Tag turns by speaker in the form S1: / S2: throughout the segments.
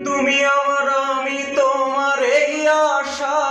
S1: তুমি আমার আমি তোমার এই আশা।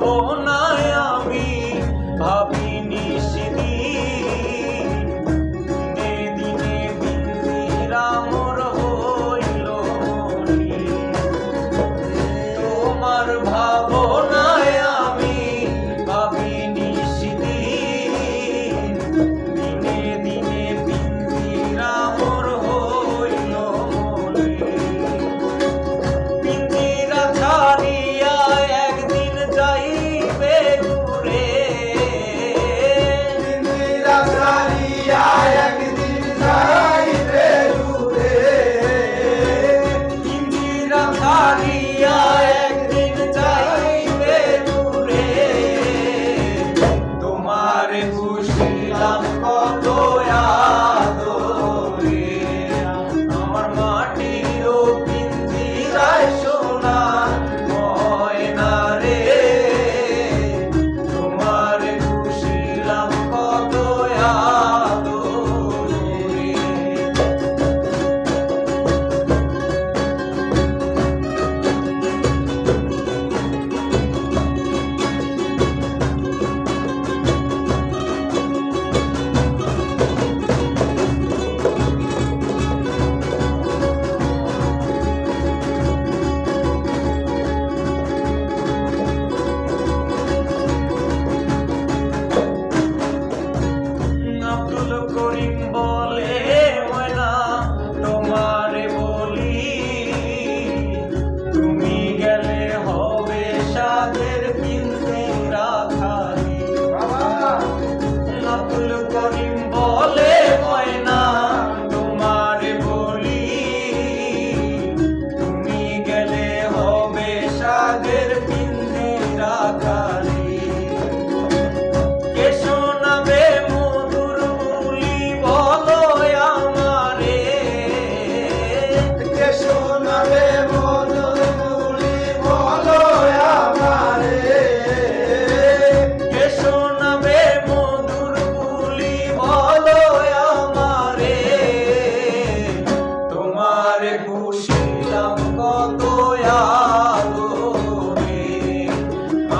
S1: তোমার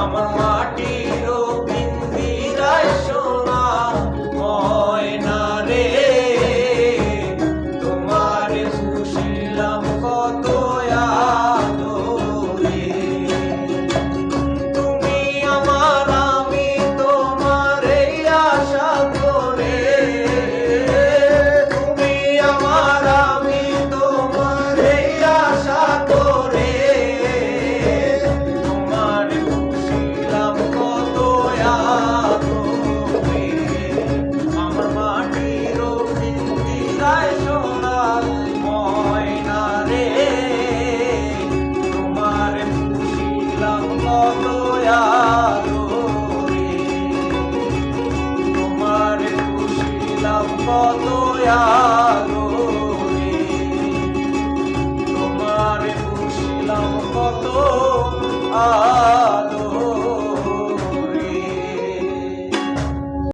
S1: আমার কত আদরে তোমার খুশিলাম কত আদরে